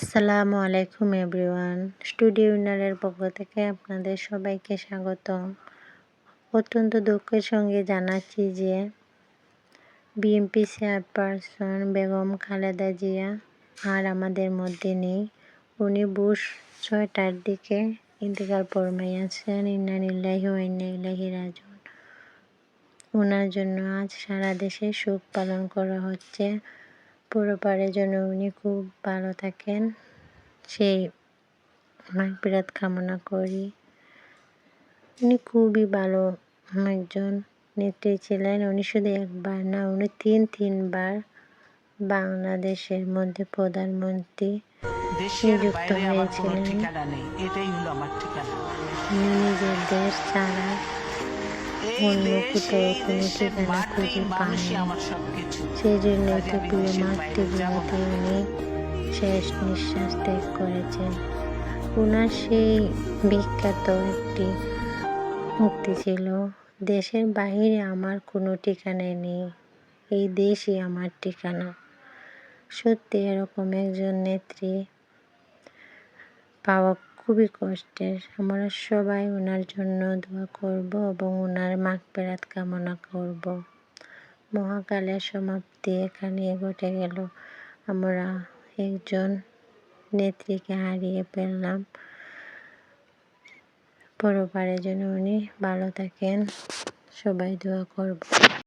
আসসালামু আলাইকুম everyone. Studio উইনারের পক্ষ থেকে আপনাদের সবাইকে স্বাগতম। অত্যন্ত দুঃখের সঙ্গে জানাচ্ছি যে বিএনপি চেয়ারপারসন বেগম খালেদা জিয়া আর আমাদের মধ্যে নেই। উনি বুশ ছয়টার দিকে ইন্তেকাল ফরমাইয়াছেন ইন্নানিল্লাহি ও ইন্না ইলাইহি রাজিউন। ওনার জন্য আজ সারা দেশে শোক পালন করা হচ্ছে। পরিবারের জন্য উনি খুব ভালো থাকেন। সেই মাগফিরাত কামনা করি। উনি খুবই ভালো একজন নেত্রী ছিলেন। উনি শুধু একবার না উনি তিন তিনবার বাংলাদেশের মধ্যে প্রধানমন্ত্রী নিযুক্ত হয়েছিলেন। নিজের দেশ ছাড়া এই অন্য কোথাও কোনো ঠিকানা খুঁজে সবকিছু সেই জন্য তো প্রিয় মাতৃভূমিতে উনি শেষ নিঃশ্বাস ত্যাগ করেছেন। ওনার সেই বিখ্যাত একটি মুক্তি ছিল, দেশের বাহিরে আমার কোনো ঠিকানাই নেই, এই দেশই আমার ঠিকানা। সত্যি এরকম একজন নেত্রী পাওয়া খুবই কষ্টের। আমরা সবাই ওনার জন্য দোয়া করব এবং ওনার মাগফিরাত কামনা করব। মহাকালের সমাপ্তি এখানে ঘটে গেল। আমরা একজন নেত্রীকে হারিয়ে ফেললাম। পরবারের জন্য উনি ভালো থাকেন। সবাই দোয়া করব।